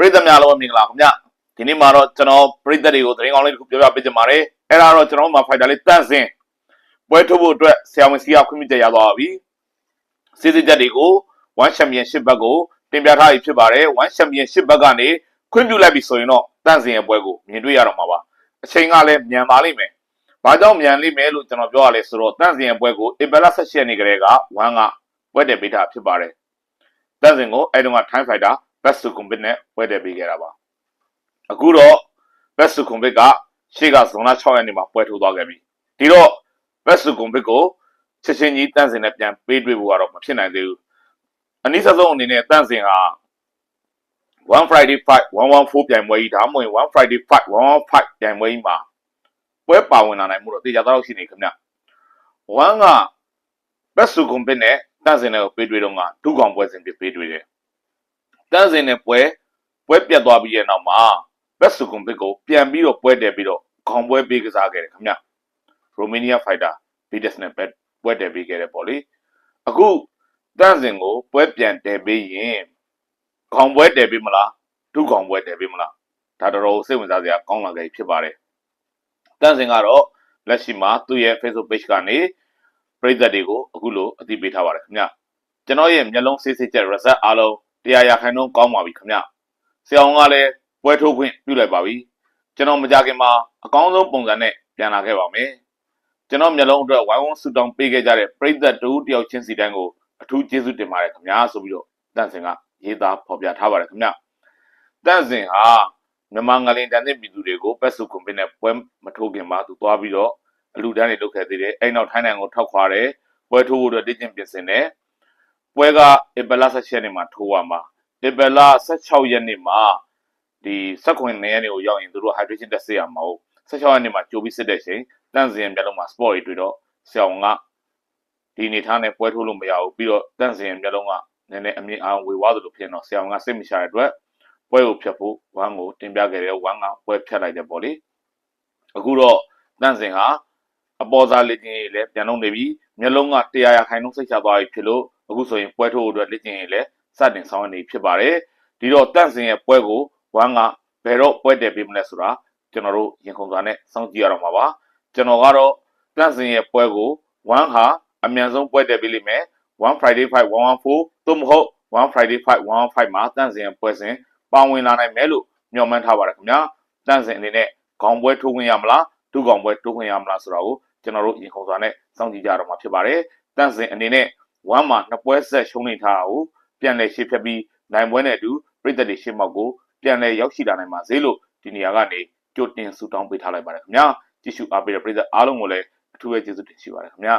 ပရိသတ်များလုံးမင်္ဂလာခင်ဗျဒီနေ့မှာတော့ကျွန်တော်ပရိသတ်တွေကိုသတင်းကောင်းလေးတစ်ခုပြောပြပေးချင်ပါတယ်အဲ့ဒါတော့ကျွန်တော်တို့မှာဖိုက်တာလေးတန့်စင်ပွဲထုတ်ဖို့အတွက်ဆရာဝန်စီကခွင့်ပြုချက်ရသွားပါပြီစီစစ်ချက်တွေကို1 Championship ဘက်ကိုတင်ပြထားပြီဖြစ်ပါတယ်1 Championship ဘက်ကနေခွင့်ပြုလိုက်ပြီဆိုရင်တော့တန့်စင်ရဲ့ပွဲကိုမြင်တွေ့ရတော့မှာပါအချိန်ကလည်းမြန်ပါလိမ့်မယ်ဘာကြောင့်မြန်လိမ့်မယ်လို့ကျွန်တော်ပြောရလဲဆိုတော့တန့်စင်ရဲ့ပွဲကိုဧပြီလ18ရက်နေ့ကလေးက1ကပွဲတယ်ပေးထားဖြစ်ပါတယ်တန့်စင်ကိုအဲ့တု န်းက Time Fighter Best Sukumbit နဲ့ပွဲတယ်ပေးခဲ့တာပါအခုတော့ Best Sukumbit ကရှေ့ကဇွန်လ6ရက်နေ့မှာပွဲထိုးသွားခဲ့ပြီဒီတော့ Best Sukumbit ကိုချက်ချင်းကြီးတန့်စင်နဲ့ပြန်ပေးတွေ့ဖို့ကတော့မဖြစ်နိုင်သေးဘူးအနည်းဆုံးအနေနဲ့တန့်စင်ဟာ1 Friday fight 114ပြိုင်ပွဲကြီးဒါမှမဟုတ်1 Friday fight 115ပြိုင်ပွဲကြီးမှာပွဲပါဝင်လာနိုင်မှုတော့တေချာတော့ရှိနေခင်ဗျ1က Best Sukumbit နဲ့တန့်စင်နဲ့ကိုပေးတွေ့တော့ကဒုကောင်ပွဲစဉ်ဖြစ်ပေးတွေ့တယ် တန့်စင်နဲ့ပွဲပွဲပြတ်သွားပြီးရဲ့နောက်မှာ Best Sukumbit ကိုပြန်ပြီးတော့ပွဲတယ်ပြီးတော့ခေါင်ပွဲပေးကစားခဲ့တယ်ခင်ဗျ Romania fighter Vidas နဲ့ပွဲတယ်ပေးခဲ့တယ်ပေါ့လေအခုတန့်စင်ကိုပွဲပြန်တယ်ပေးရင်ခေါင်ပွဲတယ်ပေးမလားဒုကောင်ပွဲတယ်ပေးမလားဒါတော်တော်စိတ်ဝင်စားစရာကောင်းလာခဲ့ဖြစ်ပါတယ်တန့်စင်ကတော့လက်ရှိမှာသူ့ရဲ့ Facebook page ကနေပရိသတ်တွေကိုအခုလိုအသိပေးထားပါတယ်ခင်ဗျကျွန်တော်ရဲ့မျက်လုံးဆေးဆေးချက် result အားလုံး တရားရခိုင်နှုန်းကောင်းပါပြီခင်ဗျဆရာအောင်ကလည်းပွဲထုတ်ခွင့်ပြုလိုက်ပါပြီကျွန်တော်မကြခင်မှာအကောင်းဆုံးပုံစံနဲ့ပြန်လာခဲ့ပါမယ်ကျွန်တော်မျက်လုံးအတွက်ဝိုင်းဝန်းဆူတောင်းပေးခဲ့ကြတဲ့ပရိသတ်တူတယောက်ချင်းစီတိုင်းကိုအထူးကျေးဇူးတင်ပါတယ်ခင်ဗျာဆိုပြီးတော့တန့်စင်ကရေးသားဖော်ပြထားပါတယ်ခင်ဗျတန့်စင်ဟာမြန်မာငလင်တန်တဲ့ပြည်သူတွေကိုပက်စုကွန်ပင်းနဲ့ပွဲမထိုးခင်မှာသူသွားပြီးတော့အလူတန်းတွေလုပ်ခဲ့သေးတယ်အဲ့နောက်ထိုင်းနိုင်ငံကိုထောက်ခွာတယ်ပွဲထိုးဖို့အတွက်တည်ကျင်ပြင်ဆင်တယ် ပွဲကဧပြီလ16ရက်နေ့မှာထိုးရမှာဧပြီလ16ရက်နေ့မှာဒီ16ရက်နေ့ကိုရောက်ရင်သူတို့ hydration test ရမှာဟုတ်16ရက်နေ့မှာကြိုပြီးစစ်တဲ့ချိန်တန့်စင်မျက်လုံးမှာ sport တွေတွေ့တော့ဆရာဝန်ကဒီအနေထားနဲ့ပွဲထိုးလို့မရဘူးပြီးတော့တန့်စင်မျက်လုံးကနည်းနည်းအမြင့်အောင်ဝေဝါးသလိုဖြစ်နေတော့ဆရာဝန်ကစိတ်မချတဲ့အတွက်ပွဲကိုဖျက်ဖို့ဝမ်းကိုတင်ပြခဲ့တယ်ဝမ်းကပွဲဖျက်လိုက်တယ်ပေါ့လေအခုတော့တန့်စင်ဟာ အပေါ်စားလက်ကျင်ရေးလည်းပြန်လုံးနေပြီမျက်လုံးကတရားရခိုင်နှုန်းစိတ်ချသွားပြီဖြစ်လို့အခုဆိုရင်ပွဲထိုးဖို့အတွက်လက်ကျင်ရေးလည်းစတင်ဆောင်ရွက်နေဖြစ်ပါတယ်ဒီတော့တန့်စင်ရဲ့ပွဲကိုဝမ်းကဘယ်တော့ပွဲတယ်ပေးမလဲဆိုတာကျွန်တော်တို့ရင်ခုန်စွာနဲ့စောင့်ကြည့်ရတော့မှာပါကျွန်တော်ကတော့တန့်စင်ရဲ့ပွဲကိုဝမ်းဟာအမြန်ဆုံးပွဲတယ်ပေးလိမ့်မယ်1 Friday fight 114သို့မဟုတ်1 Friday fight 115မှာတန့်စင်ပွဲစဉ်ပါဝင်လာနိုင်မယ်လို့မျှော်မှန်းထားပါတယ်ခင်ဗျာတန့်စင်အနေနဲ့ခေါင်းပွဲထိုးခွင့်ရမလားဒုကောင်ပွဲတိုးခွင့်ရမလားဆိုတာကို ကျွန်တော်တို့ရင်ခုန်စွာနဲ့စောင့်ကြည့်ကြတော့မှာဖြစ်ပါတယ်တန့်စင်အနေနဲ့1မှာနှစ်ပွဲဆက်ရှုံးနေထားတာကိုပြန်လည်ရှေ့ဖြတ်ပြီးနိုင်ပွဲနဲ့အတူပြည်သက်တွေရှေ့မောက်ကိုပြန်လည်ရောက်ရှိလာနိုင်ပါစေလို့ဒီနေရာကနေကြိုတင်ဆုတောင်းပေးထားလိုက်ပါတယ်ခင်ဗျာကြည့်ရှုအားပေးတဲ့ပြည်သက်အားလုံးကိုလည်းအထူးပဲကျေးဇူးတင်ရှိပါတယ်ခင်ဗျာ